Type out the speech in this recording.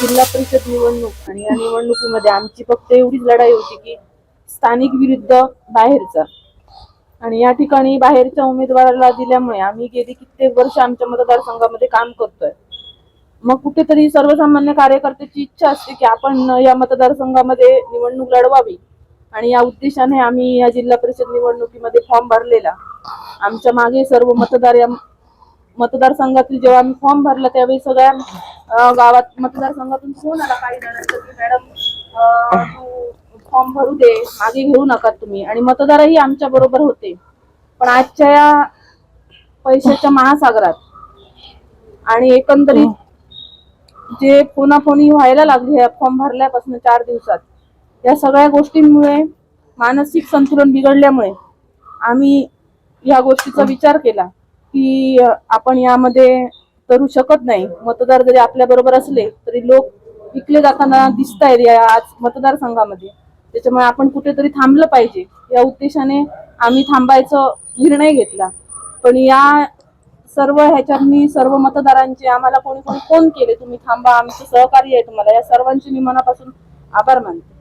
जिल्हा परिषद निवडणूक आणि या निवडणुकीमध्ये आमची फक्त एवढीच लढाई होती की स्थानिक विरुद्ध बाहेरचा. आणि या ठिकाणी बाहेरच्या उमेदवाराला दिल्यामुळे आम्ही गेली कित्येक वर्ष आमच्या मतदारसंघामध्ये काम करतोय. मग कुठेतरी सर्वसामान्य कार्यकर्त्याची इच्छा असते की आपण या मतदारसंघामध्ये निवडणूक लढवावी. आणि या उद्देशाने आम्ही या जिल्हा परिषद निवडणुकीमध्ये फॉर्म भरलेला. आमच्या मागे सर्व मतदार या मतदारसंघातील जेव्हा आम्ही फॉर्म भरला त्यावेळी सगळ्या गावात मतदारसंघातून फोन आला काही जणांचा की मॅडम तू फॉर्म भरू दे मागे घेऊ नका तुम्ही. आणि मतदारही आमच्या बरोबर होते. पण आजच्या या पैशाच्या महासागरात आणि एकंदरीत जे फोनाफोनी व्हायला लागले फॉर्म भरल्यापासून चार दिवसात या सगळ्या गोष्टींमुळे मानसिक संतुलन बिघडल्यामुळे आम्ही या गोष्टीचा विचार केला की आपण यामध्ये करू शकत नाही. मतदार जरी आपल्या बरोबर असले तरी लोक विकले जाताना दिसत आहेत या आज मतदारसंघामध्ये. त्याच्यामुळे आपण कुठेतरी थांबलं पाहिजे. या उद्देशाने आम्ही थांबायचा निर्णय घेतला. पण या सर्व ह्याच्यात मी सर्व मतदारांचे आम्हाला कोणी कोणी फोन केले तुम्ही थांबा आमचं सहकार्य आहे तुम्हाला. या सर्वांचे मी मनापासून आभार मानते.